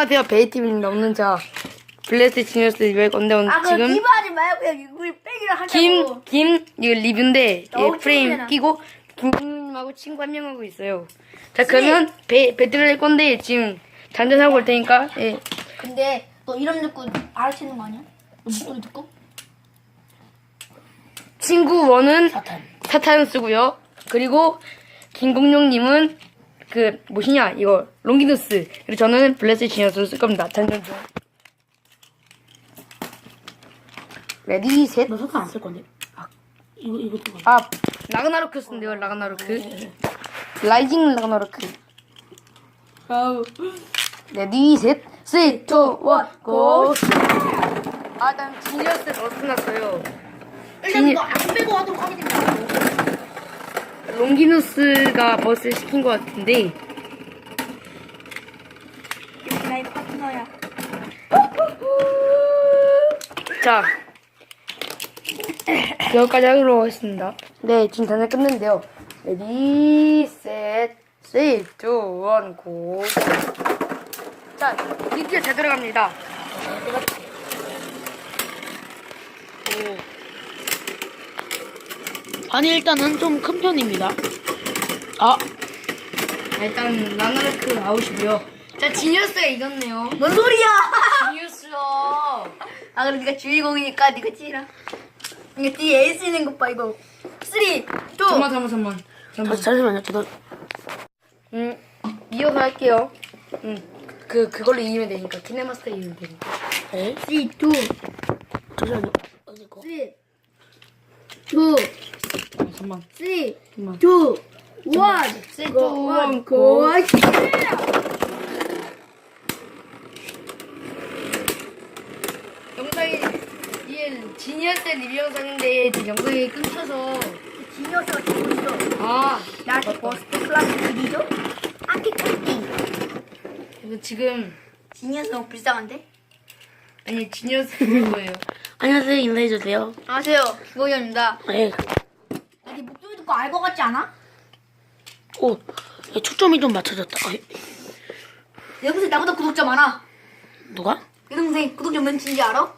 안녕하세요 베이티입니다 오늘 자 블레스 지니어스 리뷰할 건데 오늘 아, 지금 리뷰 하지 말고 그냥 우리 빼기를 하자고. 김, 김, 이거 리뷰인데, 너무 예, 프레임 친구잖아. 끼고, 김님하고 친구 한 명 하고 있어요. 자, 그러면, 배, 배틀을 할 건데, 지금, 장전하고 올 테니까, 예. 근데 너 이름 듣고 알아채는 거 아니야? 너 목소리 듣고? 친구 원은 사탄. 사탄 쓰고요. 그리고, 김공룡님은, 그, 뭐시냐, 이거, 롱기누스. 그리고 저는 블레스 지니어스를 쓸 겁니다. 장전 중. 레디, 셋. 너 석탄 안 쓸 건데? 아, 이거, 이거 좀. 아, 라그나로크 쓴대요, 라그나로크. 라이징 라그나로크. 아우. 레디, 셋, 쓰리, 투, 원, 고! 아, 난 지니어스 더 끝났어요. 일단 이거 안 빼고 하도록 하겠습니다. 롱기누스가 버스를 시킨 것 같은데, 나의 파트너야. 자. 여기까지 하도록 하겠습니다. 네, 지금 단을 끝냈는데요. 레디, 셋, 쓰리, 투, 원, 고! 자, 드디어 잘 들어갑니다. 아니, 일단은 좀 큰 편입니다. 아, 자, 일단 라그나로크 아웃이고요. 자, 지니어스가 이겼네요. 뭔 소리야? 지니어스요. 아 그럼 네가 주인공이니까 네가 찌라. 이거 뒤에 에이스 있는 것 봐 이거. 3, 2, 잠만, 잠만, 잠만. 잠만. 잠- 잠시만요. 저도. 음, 이어서 할게요. 음, 그, 그걸로 이기면 되니까. 키네마스터 이기면 되니까. 네. 3, 2, 잠시만요. 어디 거? 3, 2, 잠만. 3, 2, 잠만. 1. 쓰리, 투, 원, 고! 고. 영상이, 이게 지니어스 리뷰 영상인데, 지금 영상이 끊겨서. 지니어스가 듣고 있어. 아, 나한테 버스트 클라스 드리죠? 아키코티. 이거 지금, 지니어스 너무 불쌍한데? 아니, 지니어스 그거예요. 안녕하세요. 인사해주세요. 안녕하세요. 김호연입니다. 네. 듣고 알것 같지 않아? 오, 야, 초점이 좀 맞춰졌다. 아, 여기서 나보다 구독자 많아. 누가? 이 동생 구독자 몇 인지 알아?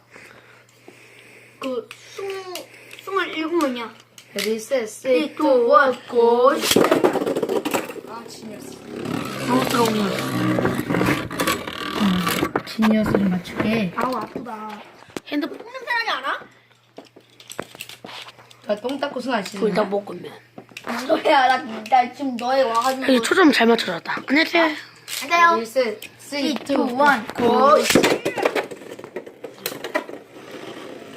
그, 스무, 스물일곱 명이야. 레디, 셋, 3, 쓰리, 2, 투, 원. 1, 고. 아, 지니어스. 당혹스러운 일. 지니어스를 맞추게. 아우, 아프다. 핸드폰 똥냄새 나지 않아? 자, 똥 닦고 손 안 씻는 둘다 먹으면. 뭔 소리야. 나, 나 지금 너에 와가지고. 여기 초점 잘 맞춰졌다. 안녕하세요. 레디, 셋, 3, 2, 쓰리, 1, 투, 원. 고.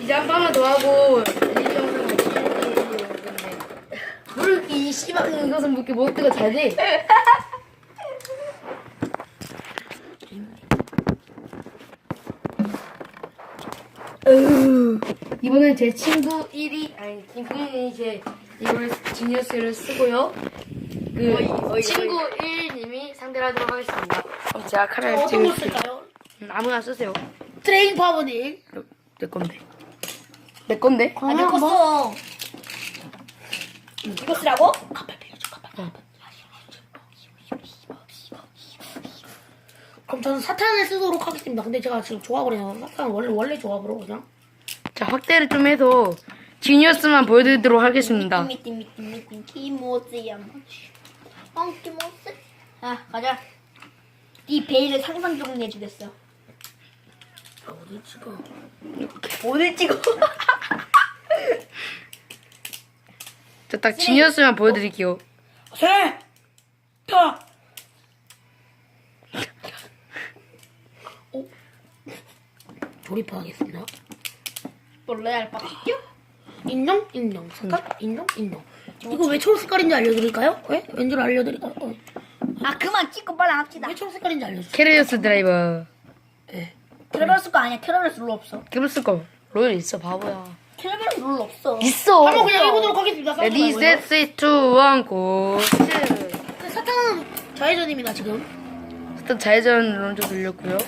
이제 한 번만 더 하고 리뷰 영상 같이 건데 뭘 이렇게 이 씨발 이것은 뭐 이렇게 모드가 잘 돼? 으, 이번엔 제 친구 1위 아니 김국민이 제 이걸 지니어스를 쓰고요 그 어이, 어이, 친구 1님이 상대를 하도록 하겠습니다 그럼 제가 칼을 어떤 거 찍을게요 쓸까요? 음, 아무나 쓰세요 트레인 파워님. 내 건데 내 건데? 아, 내 거 써. 이거 쓰라고? 가발 빌려줘, 가발. 그럼 저는 사탄을 쓰도록 하겠습니다. 근데 제가 지금 조합을 해서 사탄은 원래 원래 조합으로 그냥. 자, 확대를 좀 해서 지니어스만 보여드리도록 하겠습니다. 미띠 미띠 미띠 키모스야 어 키모스 아 가자 이 베일을 상상적으로 내주겠어 아, 어디 지금? 오늘 찍어 자, 딱 지니어스만 보여드릴게요. 세, 타. 오, 조립하겠습니다. 원래 삐껴? 인정, 인정, 색깔, 인정, 인정. 이거 왜 초록 색깔인지 알려드릴까요? 왜? 왠줄 알려드릴까요? 어. 아 그만 찍고 빨리 합시다 왜 초록 색깔인지 알려주세요. 캐리어스 드라이버. 네. 캐러멜스 거 아니야 캐러멜스 룰 없어 그랬을 거. 롤 있어, 바보야. 캐러멜스 룰 없어 있어! 한번 그냥 해보도록 하겠습니다. 싸우지 레디, 말고요. 셋, 쓰리, 투, 원, 고. 그 사탄은 좌회전입니다 지금. 일단 좌회전 런좀 돌렸고요.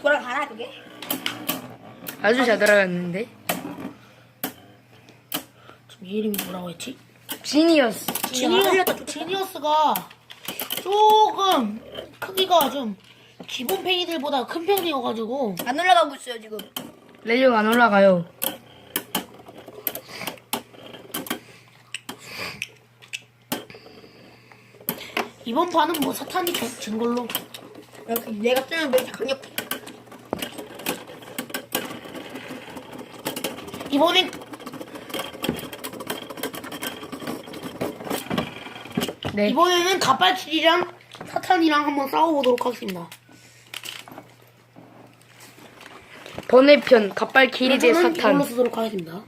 돌아가나 그게? 아주 잘 들어갔는데. 얘 이름이 뭐라고 했지? 지니어스. 지니어스, 지니어스가 조금 크기가 좀 기본 팽이들보다 큰 팽이여가지고 안 올라가고 있어요 지금. 렐리오가 안 올라가요. 이번 판은 뭐 사탄이 져- 진 걸로 이렇게 내가 쓰는 멘트 강력해. 이번엔 네. 이번에는 가빨킬이랑 사탄이랑 한번 싸워보도록 하겠습니다. 번외편 갑발 길이 대 저는 이걸로 사탄. 쓰도록 하겠습니다.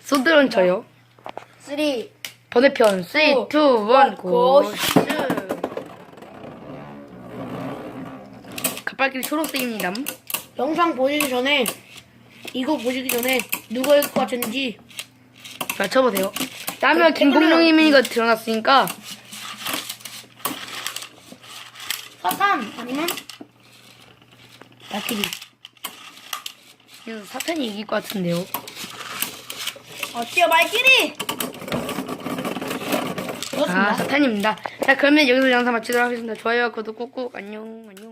소드런쳐요. 3, 번외편 3, 2, 1, 고. 고! 갑발길 초록색입니다. 영상 보시기 전에 이거 보시기 전에 누가 이길 것 같은지 맞춰보세요. 라면 김공룡이가 드러났으니까 사탄 아니면 발키리 그래서 사탄이 이길 것 같은데요. 어때요 말끼리? 그렇습니다. 아, 사탄입니다. 자, 그러면 여기서 영상 마치도록 하겠습니다. 좋아요와 구독 꾹꾹 안녕, 안녕.